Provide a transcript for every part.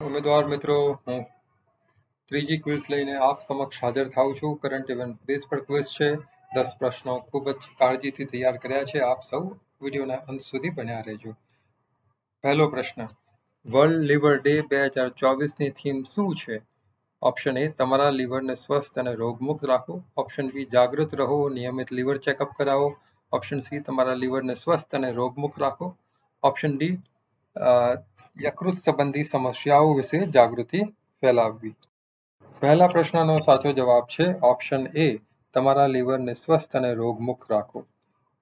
ઉમેદવાર મિત્રો, હું ત્રીજી ક્વિઝ લઈને આપ સમક્ષ હાજર થાઉં છું. કરંટ ઇવેન્ટ બેઝ પર ક્વિઝ છે. દસ પ્રશ્નો ખૂબ જ કાળજીથી તૈયાર કર્યા છે. આપ સૌ વિડીયોના અંત સુધી બન્યા રહેજો. પહેલો પ્રશ્ન વર્લ્ડ લિવર ડે બે હજાર ચોવીસની થીમ શું છે? ઓપ્શન એ તમારા લીવરને સ્વસ્થ અને રોગમુક્ત રાખો. ઓપ્શન બી જાગૃત રહો, નિયમિત લિવર ચેકઅપ કરાવો. ઓપ્શન સી તમારા લીવરને સ્વસ્થ અને રોગમુક્ત રાખો. ઓપ્શન ડી યકૃત સંબંધી સમસ્યાઓ વિશે જાગૃતિ ફેલાવવી. પહેલા પ્રશ્નનો સાચો જવાબ છે ઓપ્શન એ, તમારા લીવરને સ્વસ્થ અને રોગમુક્ત રાખો.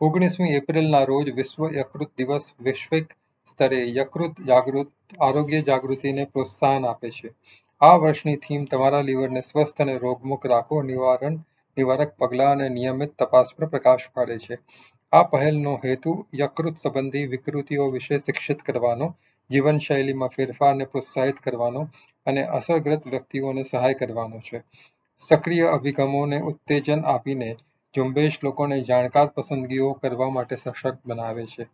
ઓગણીસમી એપ્રિલના રોજ વિશ્વ યકૃત દિવસ વૈશ્વિક સ્તરે યકૃત જાગૃત, આરોગ્ય જાગૃતિને પ્રોત્સાહન આપે છે. આ વર્ષની થીમ તમારા લીવરને સ્વસ્થ અને રોગમુક્ત રાખો નિવારણ, નિવારક પગલાં અને નિયમિત તપાસ પર પ્રકાશ પાડે છે. આ પહેલનો હેતુ યકૃત સંબંધી વિકૃતિઓ વિશે શિક્ષિત કરવાનો જીવનશૈલીમાં ફેરફારને પ્રોત્સાહિત કરવાનો અને અસરગ્રસ્ત વ્યક્તિઓને સહાય કરવાનો છે. સક્રિય અભિગમોને ઉત્તેજન આપીને ઝુંબેશ લોકોને જાણકાર પસંદગીઓ કરવા માટે સશક્ત બનાવે છે.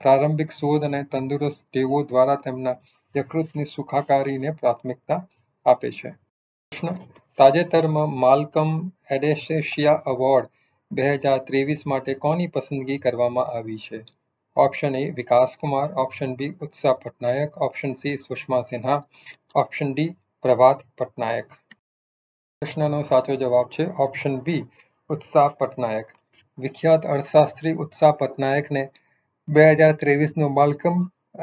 પ્રારંભિક શોધ અને તંદુરસ્ત ટેવો દ્વારા તેમના યકૃતની સુખાકારીને પ્રાથમિકતા આપે છે. પ્રશ્ન. તાજેતરમાં માલકમ એડેશેશિયા એવોર્ડ બે હજાર ત્રેવીસ માટે કોની પસંદગી કરવામાં આવી છે? Option A Vikas Kumar option B Utsah Patnaik option C Sushma Sinha option D Prabhat Patnaik પ્રશ્નનો સાચો જવાબ છે ઓપ્શન બી ઉત્સાહ પટનાયક વિખ્યાત અર્થશાસ્ત્રી ઉત્સાહ પટનાયકને બે હજાર ત્રેવીસનો માલકમ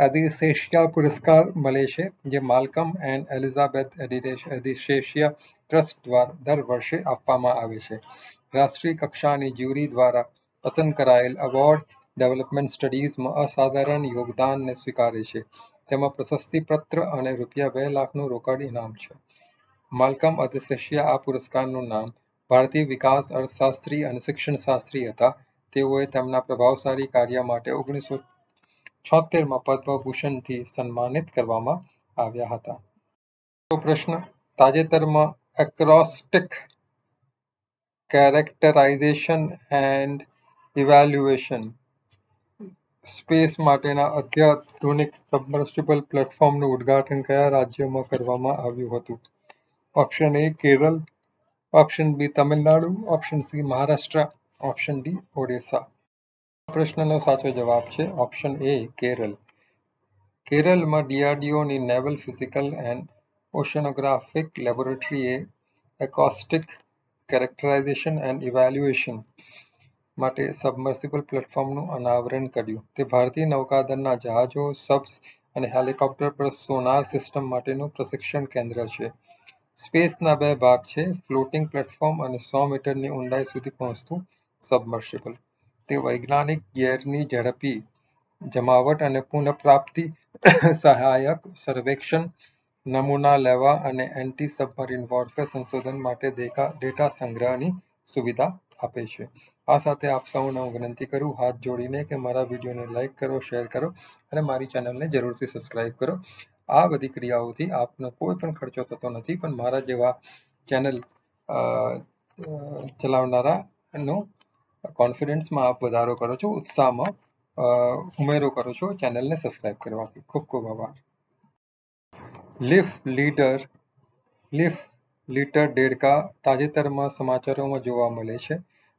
એડિસેશિયા પુરસ્કાર મળે છે, જે Malcolm and Elizabeth Adiseshiah trust દ્વારા દર વર્ષે આપવામાં આવે છે. રાષ્ટ્રીય કક્ષાની જ્યુરી દ્વારા પસંદ કરાયેલ એવોર્ડ ડેવલપમેન્ટ સ્ટડીઝમાં અસાધારણ યોગદાનને સ્વીકારે છે. તેમાં પ્રશસ્તિપત્ર અને રૂપિયા બે લાખનું રોકડ ઇનામ છે. માલકમ એડિસેશિયા આ પુરસ્કારનું નામ ભારતીય વિકાસ અર્થશાસ્ત્રી અને શિક્ષણશાસ્ત્રી હતા. તેઓએ તેમના પ્રભાવશાળી કાર્ય માટે ઓગણીસો છોતેરમાં પદ્મભૂષણથી સન્માનિત કરવામાં આવ્યા હતા. પ્રશ્ન, તાજેતરમાં acoustic characterization and evaluation space માટેના અત્યાધુનિક સબમર્સિબલ પ્લેટફોર્મનું ઉદ્ઘાટન કયા રાજ્યમાં કરવામાં આવ્યું હતું? Option A Kerala, option B Tamil Nadu, option C Maharashtra, option D Odisha. પ્રશ્નનો સાચો જવાબ છે ઓપ્શન એ કેરળ. કેરળમાં ડીઆરડીઓની નેવલ ફિઝિકલ એન્ડ ઓશનોગ્રાફિક લેબોરેટરીએ એકોસ્ટિક કેરેક્ટરાઇઝેશન એન્ડ ઇવેલ્યુએશન માટે સબમર્સિબલ પ્લેટફોર્મનું અનાવરણ કર્યું. તે ભારતીય નૌકાદળના જહાજો સબ્સ અને હેલિકોપ્ટર પર સોનાર સિસ્ટમ માટેનું પ્રશિક્ષણ કેન્દ્ર છે. સ્પેસના બે ભાગ છે ફ્લોટિંગ પ્લેટફોર્મ અને સો મીટરની ઊંડાઈ સુધી પહોંચતું સબમર્સિબલ તે વૈજ્ઞાનિક ગિયરની ઝડપી, જમાવટ અને પુનઃપ્રાપ્તિ સહાયક સર્વેક્ષણ નમૂના લેવા અને એન્ટી સબમરીન વોરફેર સંશોધન માટે ડેટા સંગ્રહની સુવિધા આપે છે. આ સાથે આપ સૌને હું વિનંતી કરું, હાથ જોડીને કે મારા વિડીયોને લાઇક કરો, શેર કરો અને મારી ચેનલને જરૂરથી સબસ્ક્રાઇબ કરો. આ બધી ક્રિયાઓથી આપનો કોઈ પણ ખર્ચો થતો નથી, પણ મારા જેવા ચેનલ ચલાવનારાનો કોન્ફિડન્સમાં આપ વધારો કરો છો, ઉત્સાહમાં ઉમેરો કરો છો, ચેનલને સબસ્ક્રાઇબ કરવાથી. ખૂબ ખૂબ આભાર. લિફ લીડર, લિફ લીટર દેડકા તાજેતરમાં સમાચારોમાં જોવા મળે છે.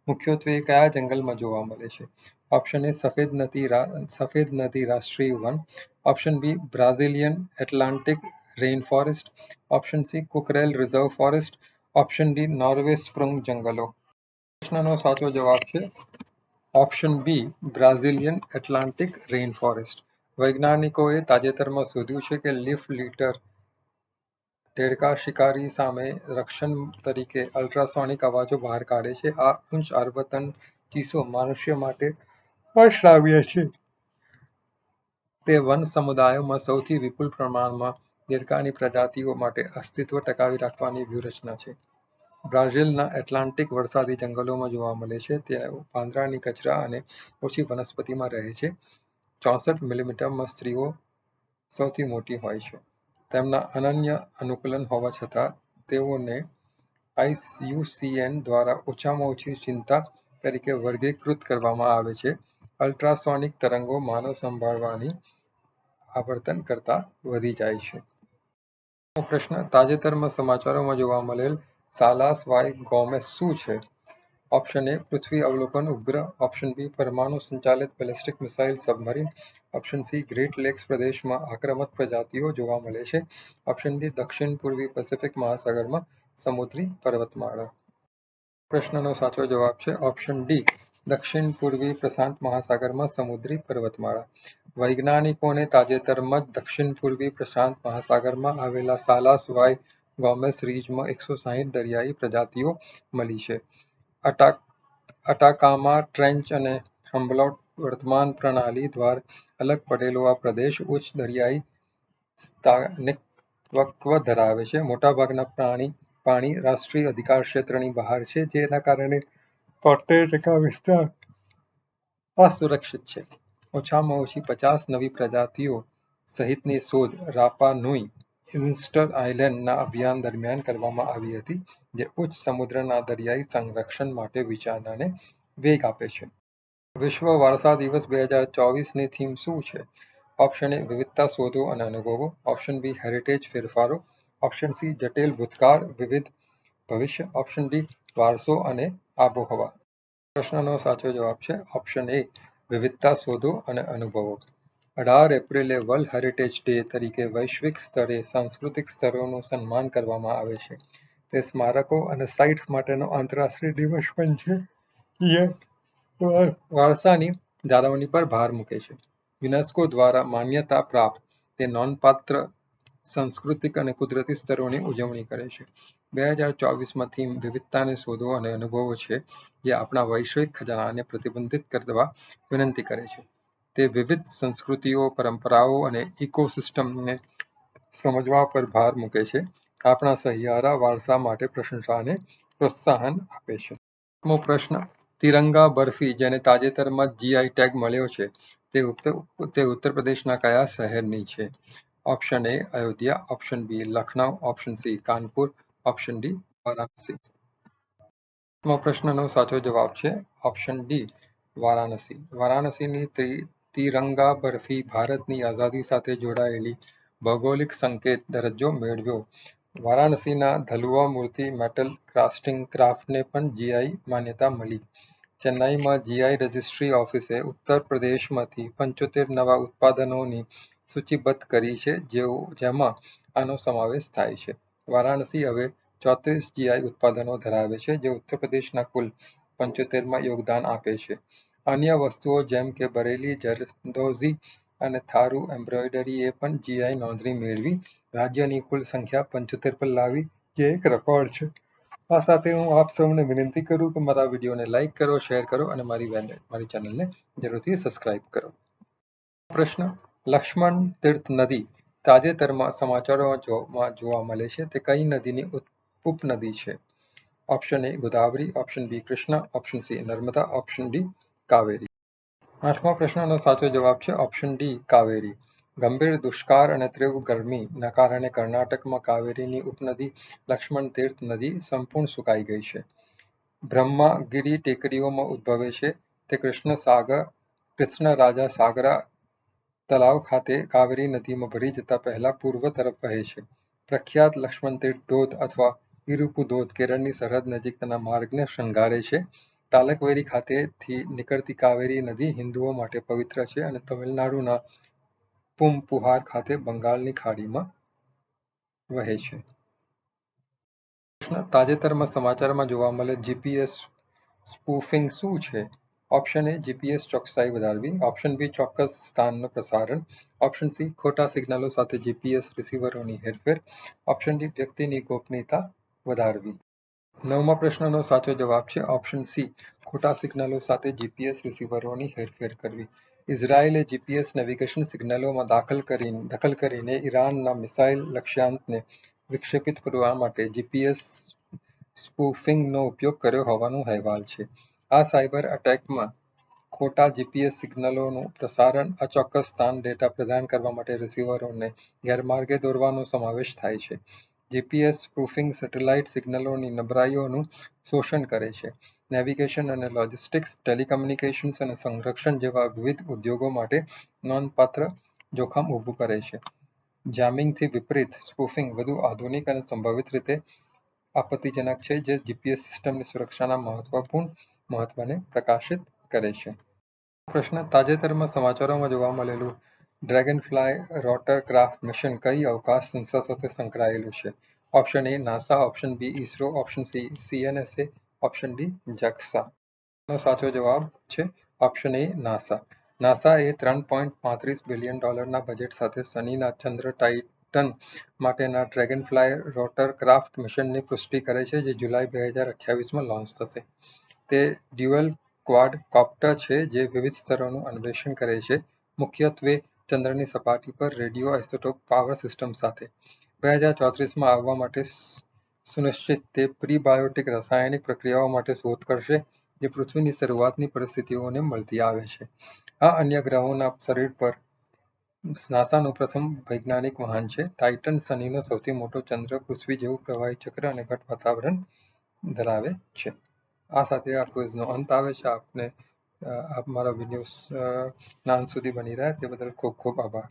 મુખ્યત્વે કયા જંગલમાં જોવા મળે છે? ઓપ્શન એ સફેદ નદી સફેદ નદી રાષ્ટ્રીય one. Option B Brazilian Atlantic rain forest option C Kukrail reserve forest. Option D Norway spruce જંગલો. પ્રશ્નનો સાચો જવાબ છે. Option B Brazilian Atlantic rain forest વૈજ્ઞાનિકોએ તાજેતરમાં શોધ્યું છે કે લીફ લીટર દેડકા શિકારી સામે રક્ષણ તરીકે અલ્ટ્રાસોનિક અવાજો બહાર કાઢે છે. આ ઉંચ આવર્તન ચીસો મનુષ્ય માટે અશ્રાવ્ય છે. તે વન સમુદાયોમાં સૌથી વિપુલ પ્રમાણમાં દેડકાની પ્રજાતિઓ માટે અસ્તિત્વ ટકાવી રાખવાની વ્યૂહરચના છે. બ્રાઝિલના એટલાન્ટિક વરસાદી જંગલોમાં જોવા મળે છે. ત્યાં પાંદડાની કચરા અને ઓછી વનસ્પતિમાં રહે છે. ચોસઠ મિલીમીટરમાં સ્ત્રીઓ સૌથી મોટી હોય છે. તેમના અનન્ય અનુકૂલન હોવા છતાં તેઓને આઈસીયુસીએન દ્વારા ઓછામાં ઓછી ચિંતા તરીકે વર્ગીકૃત કરવામાં આવે છે. અલ્ટ્રાસોનિક તરંગો માનવ સંભાળવાની આવર્તન કરતાં વધી જાય છે. પ્રશ્ન, તાજેતરમાં સમાચારોમાં જોવા મળેલ સાલાસ વાય ગોમેસ શું છે? ઓપ્શન એ પૃથ્વી અવલોકન ઉપગ્રહ ઓપ્શન બી પરમાણુ સંચાલિત ballistic missile submarine option C Great Lakes પ્રદેશમાં આક્રમક પ્રજાતિઓ જોવા મળે છે. ઓપ્શન ડી દક્ષિણ પૂર્વી પેસિફિક મહાસાગરમાં સમુદ્રી પર્વતમાળા પ્રશ્નનો સાચો જવાબ છે ઓપ્શન ડી દક્ષિણ પૂર્વી પ્રશાંત મહાસાગરમાં સમુદ્રી પર્વતમાળા વૈજ્ઞાનિકોને તાજેતરમાં જ દક્ષિણ પૂર્વી પ્રશાંત મહાસાગરમાં આવેલા સાલાસ વાય ગોમેસ રીજમાં એકસો સાહીઠ દરિયાઈ પ્રજાતિઓ મળી છે. અટાક, અટાકામા, ટ્રેન્ચ અને હમ્બલોટ વર્તમાન પ્રણાલી દ્વારા અલગ પડેલો આ પ્રદેશ ઉચ્ચ દરિયાઈ સ્થાનિકત્વ ધરાવે છે. મોટાભાગના પ્રાણી, પાણી રાષ્ટ્રીય અધિકાર ક્ષેત્રની બહાર છે, જેના કારણે તોતેર ટકા વિસ્તાર અસુરક્ષિત છે. ઓછામાં ઓછી પચાસ નવી પ્રજાતિઓ સહિતની શોધ રાપા નુઈ ઇન્સ્ટર આઇલેન્ડના અભિયાન દરમિયાન કરવામાં આવી હતી, જે ઉચ્ચ સમુદ્રના દરિયાઈ સંરક્ષણ માટે વિચારણાને વેગ આપે છે. વિશ્વ વારસા દિવસ બે હજાર ચોવીસની થીમ શું છે? ઓપ્શન એ, વિવિધતા શોધો અને અનુભવો. ઓપ્શન બી, હેરિટેજ ફેરફારો. ઓપ્શન સી, જટિલ ભૂતકાળ, વિવિધ ભવિષ્ય. ઓપ્શન ડી, વારસો અને આબોહવા. પ્રશ્નનો સાચો જવાબ છે ઓપ્શન એ, વિવિધતા શોધો અને અનુભવો. અઢાર એપ્રિલે વર્લ્ડ હેરિટેજ ડે તરીકે વૈશ્વિક સ્તરે સાંસ્કૃતિક સ્તરોનું સન્માન કરવામાં આવે છે. તે સ્મારકો અને સાઇટ્સ માટેનો આંતરરાષ્ટ્રીય દિવસ પણ છે. વારસાની જાળવણી પર ભાર મૂકે છે. યુનેસ્કો દ્વારા માન્યતા પ્રાપ્ત તે નોંધપાત્ર સાંસ્કૃતિક અને કુદરતી સ્તરોની ઉજવણી કરે છે. બે હજાર ચોવીસમાં થીમ વિવિધતાને શોધો અને અનુભવો છે જે આપણા વૈશ્વિક ખજાનાને પ્રતિબંધિત કરવા વિનંતી કરે છે. તે વિવિધ સંસ્કૃતિઓ, પરંપરાઓ અને ઇકોસિસ્ટમને સમજવા પર ભાર મૂકે છે. આપણા સહિયારા વારસા માટે પ્રશંસાને પ્રોત્સાહન આપે છે. પ્રશ્ન, તિરંગા બરફી જેને તાજેતરમાં જીઆઈ ટેગ મળ્યો છે, તે ઉત્તર તે ઉત્તર પ્રદેશના કયા શહેરની છે? Option A Ayodhya, option B Lucknow option C Kanpur, option D Varanasi. પ્રશ્નનો સાચો જવાબ છે ઓપ્શન ડી વારાણસી. વારાણસીની તિરંગા બરફી ભારતની આઝાદી સાથે જોડાયેલી ભૌગોલિક સંકેત દરજ્જો મેળવ્યો. વારાણસીના ધલુઆ મૂર્તિ મેટલ ક્રાફ્ટિંગ ક્રાફ્ટને પણ જીઆઈ માન્યતા મળી. ચેન્નાઈમાં જીઆઈ રજિસ્ટ્રી ઓફિસે ઉત્તર પ્રદેશમાંથી પંચોતેર નવા ઉત્પાદનોની સૂચિબદ્ધ કરી છે જેઓ, જેમાં આનો સમાવેશ થાય છે. વારાણસી હવે ચોત્રીસ જીઆઈ ઉત્પાદનો ધરાવે છે, જે ઉત્તર પ્રદેશના કુલ પંચોતેરમાં યોગદાન આપે છે. અન્ય વસ્તુઓ જેમ કે બરેલી, જરદોઝી અને થારુ એમ્બ્રોઇડરીએ પણ જીઆઈ નોંધણી મેળવી. રાજ્યની કુલ સંખ્યા પંચોતેર પર લાવી, જે એક રેકોર્ડ છે. આ સાથે હું આપ સૌને વિનંતી કરું કે મારા વિડીયોને લાઇક કરો શેર કરો અને મારી મારી ચેનલને જરૂરથી સબસ્ક્રાઇબ કરો. પ્રશ્ન, લક્ષ્મણ તીર્થ નદી તાજેતરમાં સમાચારોમાં જોવા મળે છે તે કઈ નદીની ઉપનદી છે? Option A Godavari. Option B Krishna. Option C Narmada. Option D Kaveri. આઠમા પ્રશ્નનો સાચો જવાબ છે ઓપ્શન ડી કાવેરી. ગંભીર દુષ્કાળ અને તીવ્ર ગરમીના કારણે કર્ણાટકમાં કાવેરીની ઉપનદી લક્ષ્મણ તીર્થ નદી સંપૂર્ણ સુકાઈ ગઈ છે. બ્રહ્માગીરી ટેકરીઓમાં ઉદ્ભવે છે. તે કૃષ્ણ સાગર, કૃષ્ણ રાજા સાગરા તલાવ ખાતે કાવેરી નદીમાં ભરી જતા પહેલા પૂર્વ તરફ વહે છે. પ્રખ્યાત લક્ષ્મણ તીર્થ ધોધ અથવા ઇરુપુ ધોધ કેરળની સરહદ નજીક તેના માર્ગને શણગારે છે. તાલકવેરી ખાતેથી નીકળતી કાવેરી નદી હિન્દુઓ માટે પવિત્ર છે અને તમિલનાડુના પુમપુહાર ખાતે બંગાળની ખાડીમાં વહે છે. તાજેતરમાં સમાચારમાં જોવા મળે, જીપીએસ સ્પૂફિંગ શું છે? ઓપ્શન એ જીપીએસ ચોકસાઈ વધારવી, ઓપ્શન બી ચોક્કસ સ્થાનનું પ્રસારણ, ઓપ્શન સી ખોટા સિગ્નલો સાથે જીપીએસ રિસીવરોની હેરફેર, ઓપ્શન ડી વ્યક્તિની ગોપનીયતા વધારવી. નવમા પ્રશ્નનો સાચો જવાબ છે ઓપ્શન સી ખોટા સિગ્નલો સાથે જીપીએસ રિસીવરોની હેરફેર કરવી. ઇઝરાયેલે જીપીએસ નેવિગેશન સિગ્નલોમાં દાખલ કરીને, દખલ કરીને ઈરાનના મિસાઇલ લક્ષ્યાંકને વિક્ષેપિત કરવા માટે જીપીએસ સ્પૂફિંગનો ઉપયોગ કર્યો હોવાનો અહેવાલ છે. આ સાયબર અટેકમાં ખોટા જીપીએસ સિગ્નલોનું પ્રસારણ અચોક્કસ સ્થાન ડેટા પ્રદાન કરવા માટે રિસીવરોને ગેરમાર્ગે દોરવાનો સમાવેશ થાય છે. જીપીએસ પ્રૂફિંગ સેટેલાઇટ સિગ્નલોની નબળાઈઓનું શોષણ કરે છે. નેવિગેશન અને લોજિસ્ટિક્સ ટેલિકમ્યુનિકેશન્સ અને સંરક્ષણ જેવા વિવિધ ઉદ્યોગો માટે નોંધપાત્ર જોખમ ઊભું કરે છે. જામિંગથી વિપરીત સ્પૂફિંગ વધુ આધુનિક અને સંભવિત રીતે આપત્તિજનક છે, જે જીપીએસ સિસ્ટમની સુરક્ષાના મહત્વપૂર્ણ મહત્વને પ્રકાશિત કરે છે. પ્રશ્ન તાજેતરમાં સમાચારોમાં જોવા મળેલું ડ્રેગનફ્લાય રોટર ક્રાફ્ટ મિશન કઈ અવકાશ સંસ્થા સાથે સંકળાયેલું છે? Option A NASA. Option B ISRO. Option C CNSA option D JAXA નો સાચો જવાબ છે ઓપ્શન એ નાસા. નાસા એ ત્રણ પોઈન્ટ પાંત્રીસ બિલિયન ડોલરના બજેટ સાથે શનિના ચંદ્ર ટાઇટન માટેના ડ્રેગનફ્લાય રોટર ક્રાફ્ટ મિશનની પુષ્ટિ કરે છે જે જુલાઈ બે હજાર અઠ્યાવીસમાં લોન્ચ થશે. તે ડ્યુઅલ ક્વાડ કોપ્ટર છે જે વિવિધ સ્તરોનું અન્વેષણ કરે છે. મુખ્યત્વે ચંદ્રની સપાટી પર રેડિયો આઇસોટોપ પાવર સિસ્ટમ સાથે. બે હજાર ચોત્રીસમાં આવવા માટે સુનિશ્ચિત તે પ્રીબાયોટિક રાસાયણિક પ્રક્રિયાઓ માટે શોધ કરશે જે પૃથ્વીની શરૂઆતની પરિસ્થિતિઓને મળતી આવે છે. આ અન્ય ગ્રહોના શરીર પર નાસાનું પ્રથમ વૈજ્ઞાનિક વાહન છે. ટાઇટન શનિનો સૌથી મોટો ચંદ્ર પૃથ્વી જેવું પ્રવાહી ચક્ર અને ઘટ વાતાવરણ ધરાવે છે. આ સાથે આ ક્વિઝનો અંત આવે છે. આપને આપ મારા વીડિયો ના અંત સુધી બની રહ્યા. તે બદલ ખૂબ ખૂબ આભાર.